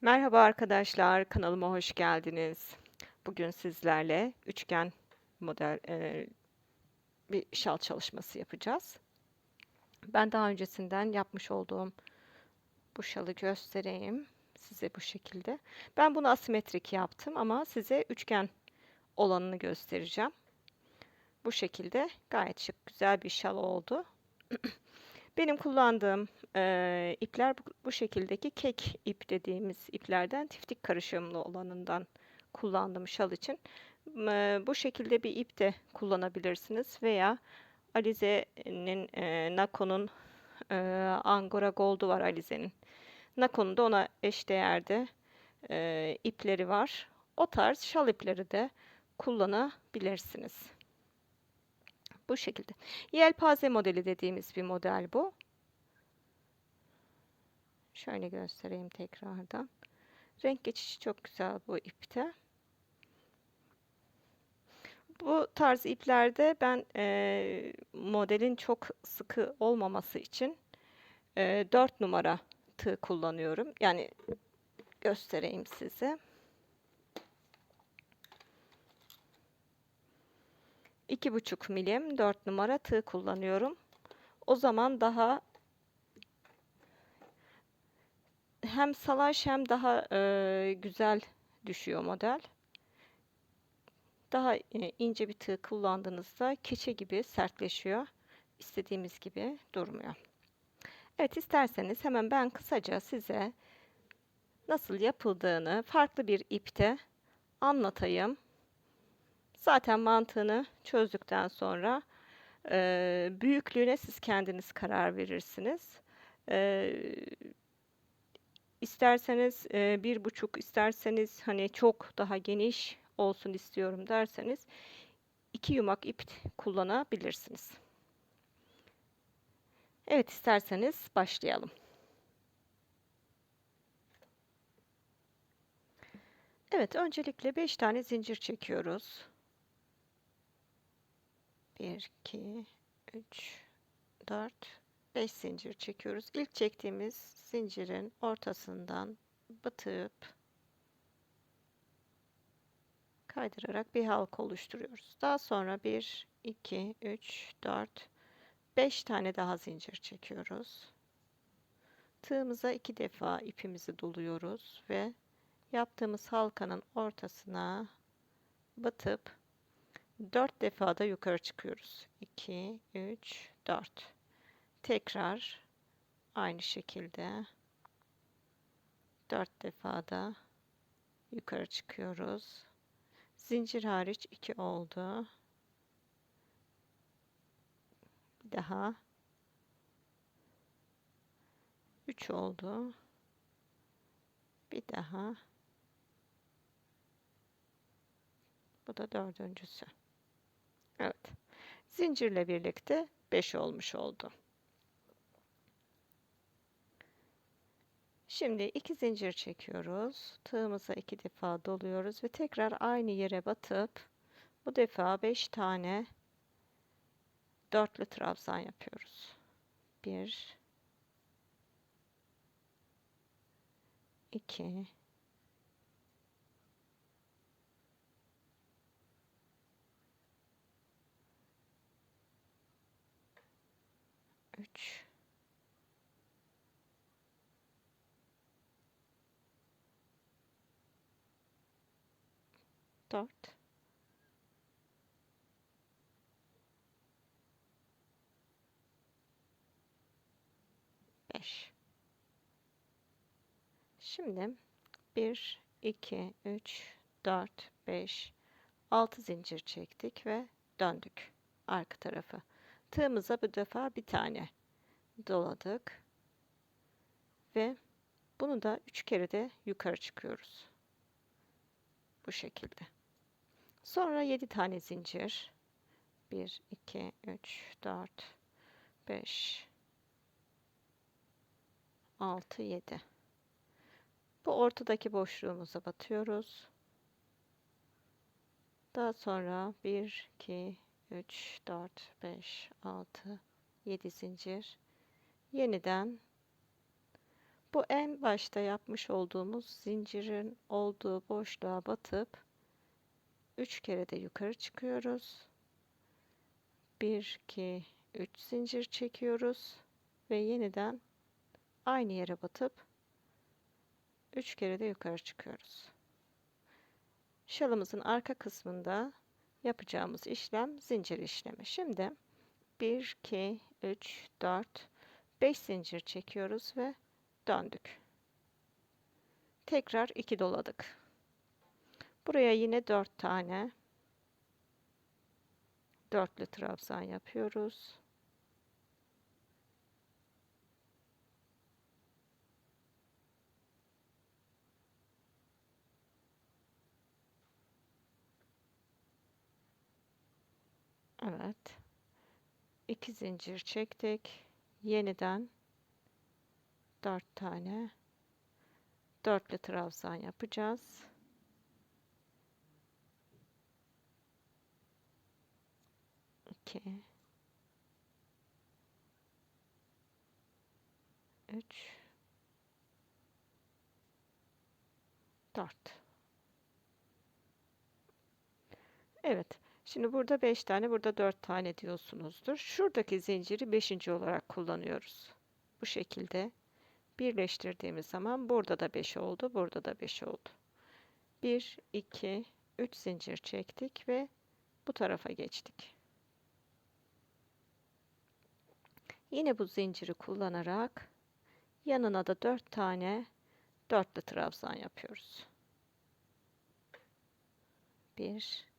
Merhaba arkadaşlar, kanalıma hoş geldiniz. Bugün sizlerle üçgen model eee, bir şal çalışması yapacağız. Ben daha öncesinden yapmış olduğum bu şalı göstereyim size bu şekilde. Ben bunu asimetrik yaptım ama size üçgen olanını göstereceğim. Bu şekilde gayet şık, güzel bir şal oldu. Benim kullandığım eee, ipler bu, bu şekildeki kek ip dediğimiz iplerden tiftik karışımlı olanından kullandım şal için. Eee, bu şekilde bir ip de kullanabilirsiniz veya Alize'nin eee, Nako'nun eee, Angora Gold'u var Alize'nin. Nako'nun da ona eşdeğerde eee, ipleri var. O tarz şal ipleri de kullanabilirsiniz. Bu şekilde. Yelpaze modeli dediğimiz bir model bu. Şöyle göstereyim tekrardan. Renk geçişi çok güzel bu ipte. Bu tarz iplerde ben e, modelin çok sıkı olmaması için e, 4 numara tığ kullanıyorum. Yani göstereyim size. 2,5 milim 4 numara tığ kullanıyorum. O zaman daha hem salaş hem daha e, güzel düşüyor model. Daha e, ince bir tığ kullandığınızda keçe gibi sertleşiyor. İstediğimiz gibi durmuyor. Evet isterseniz hemen ben kısaca size nasıl yapıldığını farklı bir ipte anlatayım. Zaten mantığını çözdükten sonra e, büyüklüğüne siz kendiniz karar verirsiniz. E, isterseniz e, bir buçuk, isterseniz hani çok daha geniş olsun istiyorum derseniz iki yumak ip kullanabilirsiniz. Evet isterseniz başlayalım. Evet öncelikle 5 tane zincir çekiyoruz. 1, 2, 3, 4, 5 zincir çekiyoruz. İlk çektiğimiz zincirin ortasından batıp kaydırarak bir halka oluşturuyoruz. Daha sonra 1, 2, 3, 4, 5 tane daha zincir çekiyoruz. Tığımıza iki defa ipimizi doluyoruz ve yaptığımız halkanın ortasına batıp 4 defa da yukarı çıkıyoruz. 2, 3, 4. Tekrar aynı şekilde 4 defa da yukarı çıkıyoruz. Zincir hariç 2 oldu. Bir daha 3 oldu. Bir daha bu da dördüncüsü. Zincirle birlikte 5 olmuş oldu. Şimdi iki zincir çekiyoruz. Tığımıza iki defa doluyoruz ve tekrar aynı yere batıp bu defa 5 tane dörtlü trabzan yapıyoruz. 1 2 3 4 5 Şimdi 1 2 3 4 5 6 zincir çektik ve döndük arka tarafı. Tığımıza bu defa bir tane doladık. Ve bunu da üç kere de yukarı çıkıyoruz. Bu şekilde. Sonra 7 tane zincir. 1, 2, 3, 4, 5, 6, 7. Bu ortadaki boşluğumuza batıyoruz. Daha sonra 1, 2, 3, 4, 5, 6, 7 zincir. Yeniden Bu en başta yapmış olduğumuz zincirin olduğu boşluğa batıp 3 kere de yukarı çıkıyoruz. 1 2 3 zincir çekiyoruz ve yeniden aynı yere batıp 3 kere de yukarı çıkıyoruz. Şalımızın arka kısmında yapacağımız işlem zincir işlemi. Şimdi 1 2 3 4 5 zincir çekiyoruz ve döndük. Tekrar 2 doladık. Buraya yine 4 tane dörtlü trabzan yapıyoruz. Evet. 2 zincir çektik. Yeniden 4 tane dörtlü trabzan yapacağız. İki, üç, dört. Evet. Şimdi burada 5 tane, burada 4 tane diyorsunuzdur. Şuradaki zinciri 5. olarak kullanıyoruz. Bu şekilde birleştirdiğimiz zaman burada da 5 oldu, burada da 5 oldu. 1, 2, 3 zincir çektik ve bu tarafa geçtik. Yine bu zinciri kullanarak yanına da 4 tane dörtlü trabzan yapıyoruz. 1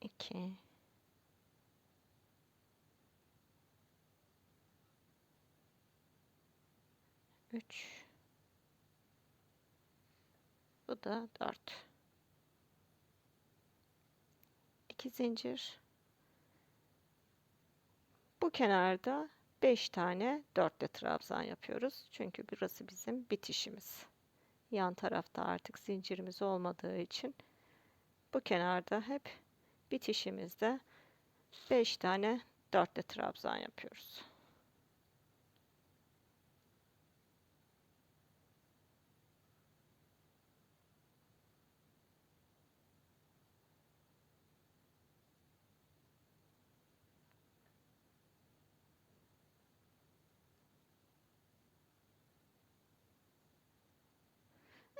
2 3 bu da 4 2 zincir. Bu kenarda 5 tane dörtlü trabzan yapıyoruz. Çünkü burası bizim bitişimiz. Yan tarafta artık zincirimiz olmadığı için bu kenarda hep bitişimizde 5 tane dörtlü trabzan yapıyoruz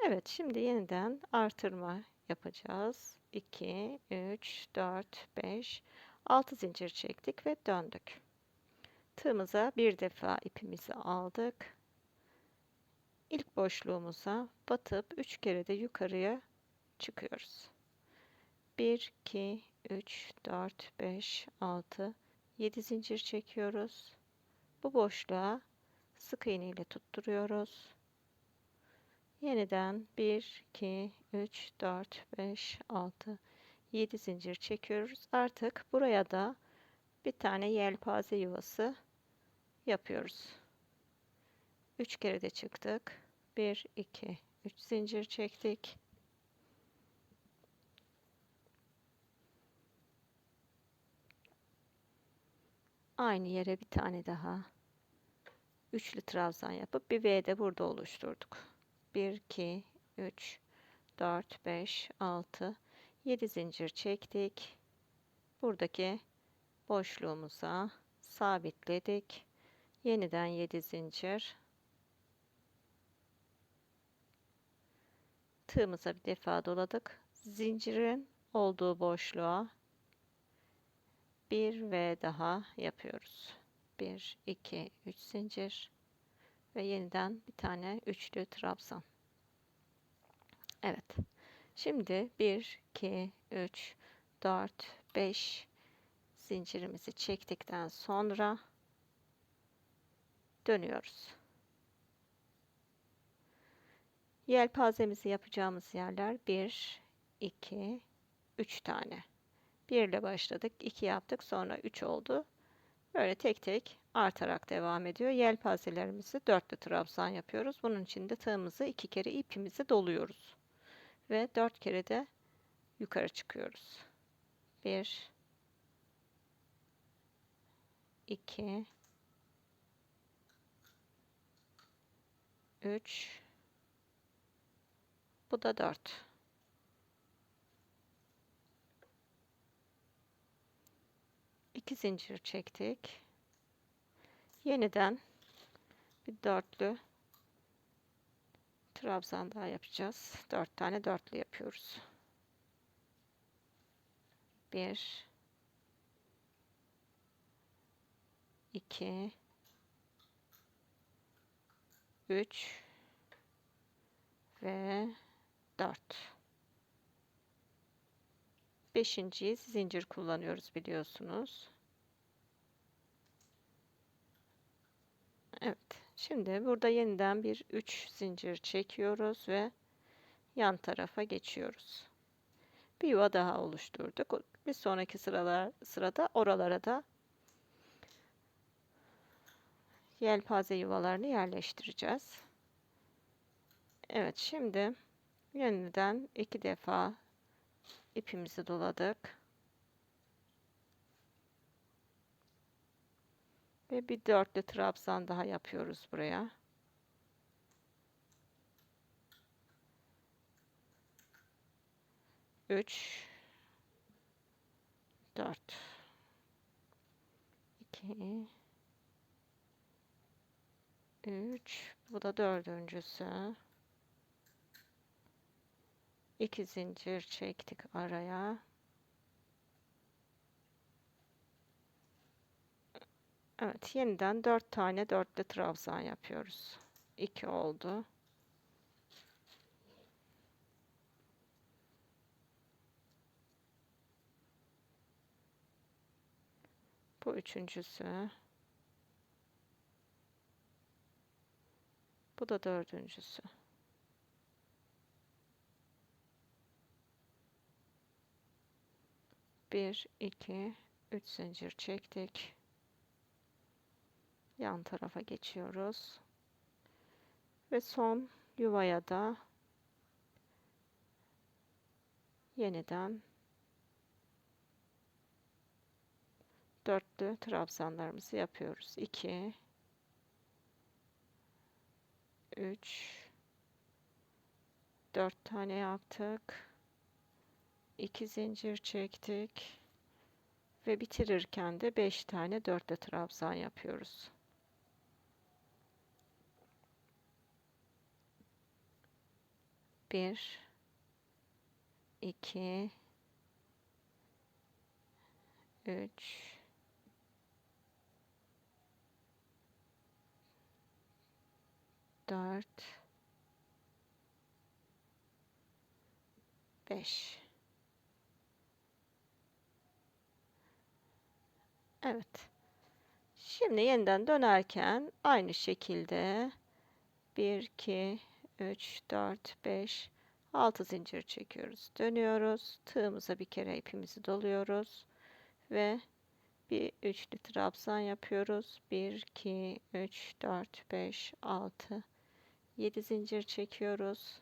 Evet, şimdi yeniden artırma yapacağız. 2, 3, 4, 5, 6 zincir çektik ve döndük. Tığımıza bir defa ipimizi aldık. İlk boşluğumuza batıp 3 kere de yukarıya çıkıyoruz. 1, 2, 3, 4, 5, 6, 7 zincir çekiyoruz. Bu boşluğa sık iğne ile tutturuyoruz. Yeniden 1, 2, 3, 4, 5, 6, 7 zincir çekiyoruz. Artık buraya da bir tane yelpaze yuvası yapıyoruz. 3 kere de çıktık. 1, 2, 3 zincir çektik. Aynı yere bir tane daha üçlü trabzan yapıp bir V de burada oluşturduk. 1, 2, 3, 4, 5, 6, 7 zincir çektik. Buradaki boşluğumuza sabitledik. Yeniden 7 zincir. Tığımıza bir defa doladık. Zincirin olduğu boşluğa bir ve daha yapıyoruz. 1, 2, 3 zincir ve yeniden bir tane üçlü trabzan. Evet. Şimdi 1 2 3 4 5 zincirimizi çektikten sonra dönüyoruz. Yelpazemizi yapacağımız yerler 1 2 3 tane. 1 ile başladık, 2 yaptık, sonra 3 oldu. Böyle tek tek artarak devam ediyor. Yelpazelerimizi dörtlü trabzan yapıyoruz. Bunun için de tığımızı iki kere ipimizi doluyoruz. Ve dört kere de yukarı çıkıyoruz. Bir, iki, üç, bu da dört. 2 zincir çektik. Yeniden bir dörtlü trabzan daha yapacağız. 4 tane dörtlü yapıyoruz. 1 2 3 ve 4 beşinciyi zincir kullanıyoruz biliyorsunuz. Evet. Şimdi burada yeniden bir 3 zincir çekiyoruz ve yan tarafa geçiyoruz. Bir yuva daha oluşturduk. Bir sonraki sıralar sırada oralara da yelpaze yuvalarını yerleştireceğiz. Evet şimdi yeniden iki defa ipimizi doladık. Ve bir dörtlü trabzan daha yapıyoruz buraya. Üç, dört, iki, 3 bu da dördüncüsü 2 zincir çektik araya. Evet yeniden 4 tane dörtlü trabzan yapıyoruz. 2 oldu. Bu üçüncüsü. Bu da dördüncüsü. Bir, iki, üç zincir çektik. Yan tarafa geçiyoruz. Ve son yuvaya da yeniden dörtlü trabzanlarımızı yapıyoruz. 2 3 4 tane yaptık. 2 zincir çektik. Ve bitirirken de 5 tane dörtlü trabzan yapıyoruz. Bir, iki, üç, 4 5 Evet. Şimdi yeniden dönerken aynı şekilde 1 2 3 4 5 6 zincir çekiyoruz. Dönüyoruz. Tığımıza bir kere ipimizi doluyoruz ve bir üçlü trabzan yapıyoruz. 1 2 3 4 5 6 7 zincir çekiyoruz.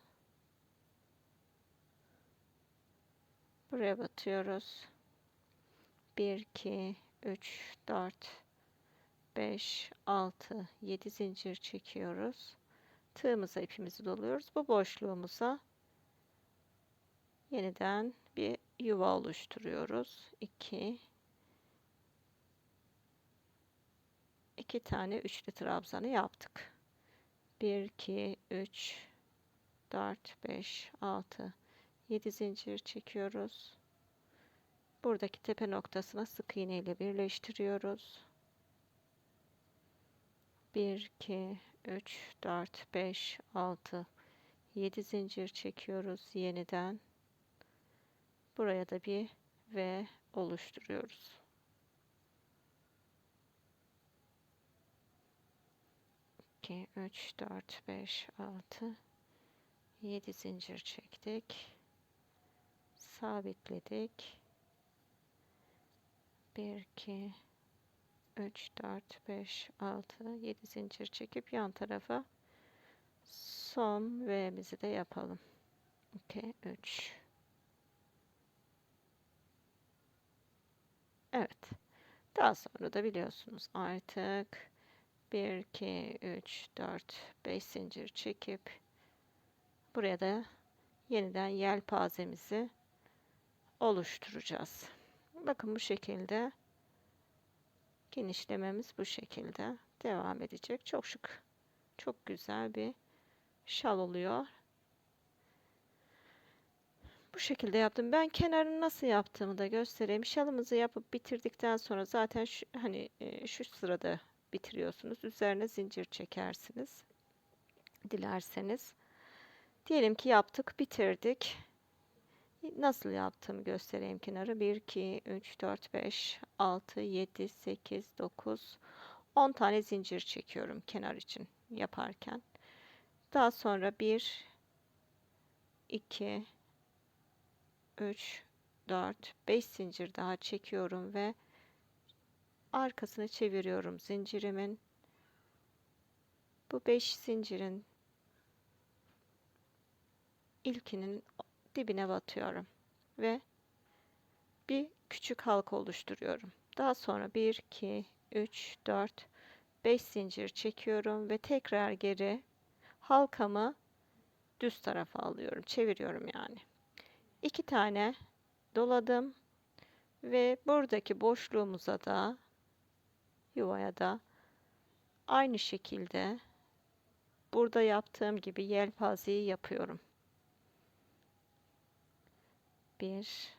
Buraya batıyoruz. 1 2 3 4 5 6 7 zincir çekiyoruz. Tığımıza ipimizi doluyoruz. Bu boşluğumuza yeniden bir yuva oluşturuyoruz. 2 2 tane üçlü trabzanı yaptık. 1 2 3 4 5 6 7 zincir çekiyoruz. Buradaki tepe noktasına sık iğne ile birleştiriyoruz. 1 2 3 4 5 6 7 zincir çekiyoruz yeniden. Buraya da bir V oluşturuyoruz. 2, 3, 4, 5, 6, 7 zincir çektik. Sabitledik. 1, 2, 3, 4, 5, 6, 7 zincir çekip yan tarafa son V'mizi de yapalım. 2, 3. Evet. Daha sonra da biliyorsunuz artık 1, 2, 3, 4, 5 zincir çekip buraya da yeniden yelpazemizi oluşturacağız. Bakın bu şekilde genişlememiz bu şekilde devam edecek. Çok şık, çok güzel bir şal oluyor. Bu şekilde yaptım. Ben kenarını nasıl yaptığımı da göstereyim. Şalımızı yapıp bitirdikten sonra zaten şu, hani e, şu sırada bitiriyorsunuz. Üzerine zincir çekersiniz. Dilerseniz. Diyelim ki yaptık, bitirdik. Nasıl yaptığımı göstereyim kenarı. 1, 2, 3, 4, 5, 6, 7, 8, 9, 10 tane zincir çekiyorum kenar için yaparken. Daha sonra 1, 2, 3, 4, 5 zincir daha çekiyorum ve arkasını çeviriyorum zincirimin. Bu 5 zincirin ilkinin dibine batıyorum ve bir küçük halka oluşturuyorum. Daha sonra 1, 2, 3, 4, 5 zincir çekiyorum ve tekrar geri halkamı düz tarafa alıyorum. Çeviriyorum yani. 2 tane doladım ve buradaki boşluğumuza da yuvaya da aynı şekilde burada yaptığım gibi yelpazeyi yapıyorum. 1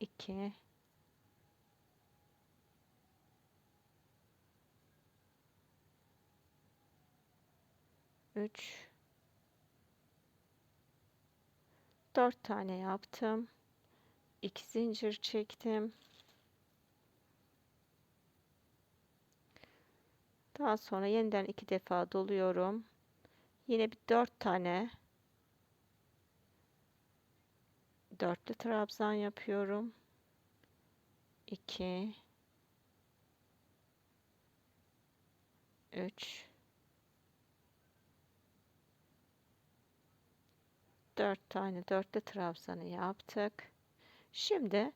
2 3 4 tane yaptım. 2 zincir çektim. Daha sonra yeniden iki defa doluyorum. Yine bir 4 tane dörtlü trabzan yapıyorum. 2 3 4 tane dörtlü trabzanı yaptık. Şimdi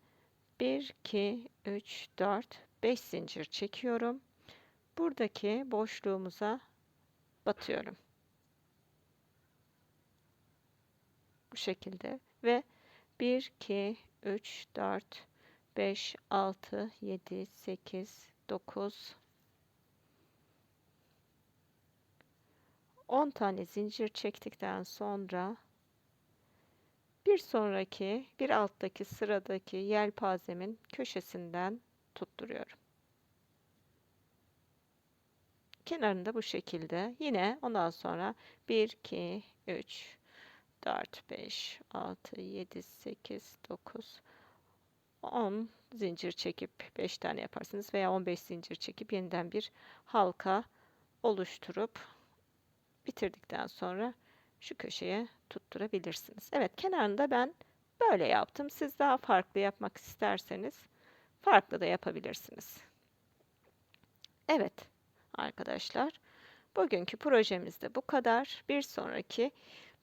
1 2 3 4 5 zincir çekiyorum. Buradaki boşluğumuza batıyorum. Bu şekilde ve 1 2 3 4 5 6 7 8 9 10 tane zincir çektikten sonra bir sonraki bir alttaki sıradaki yelpazemin köşesinden tutturuyorum. Kenarında bu şekilde. Yine ondan sonra 1 2 3 4 5 6 7 8 9 10 zincir çekip 5 tane yaparsınız veya 15 zincir çekip yeniden bir halka oluşturup bitirdikten sonra şu köşeye tutturabilirsiniz. Evet kenarında ben böyle yaptım. Siz daha farklı yapmak isterseniz farklı da yapabilirsiniz. Evet arkadaşlar bugünkü projemizde bu kadar. Bir sonraki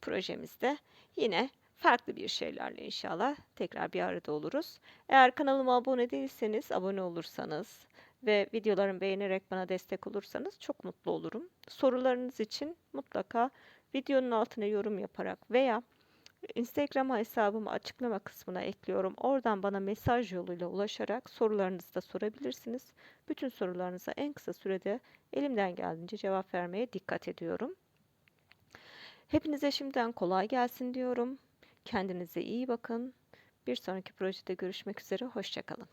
projemizde yine farklı bir şeylerle inşallah tekrar bir arada oluruz. Eğer kanalıma abone değilseniz abone olursanız ve videolarımı beğenerek bana destek olursanız çok mutlu olurum. Sorularınız için mutlaka videonun altına yorum yaparak veya Instagram hesabımı açıklama kısmına ekliyorum. Oradan bana mesaj yoluyla ulaşarak sorularınızı da sorabilirsiniz. Bütün sorularınıza en kısa sürede elimden geldiğince cevap vermeye dikkat ediyorum. Hepinize şimdiden kolay gelsin diyorum. Kendinize iyi bakın. Bir sonraki projede görüşmek üzere. Hoşçakalın.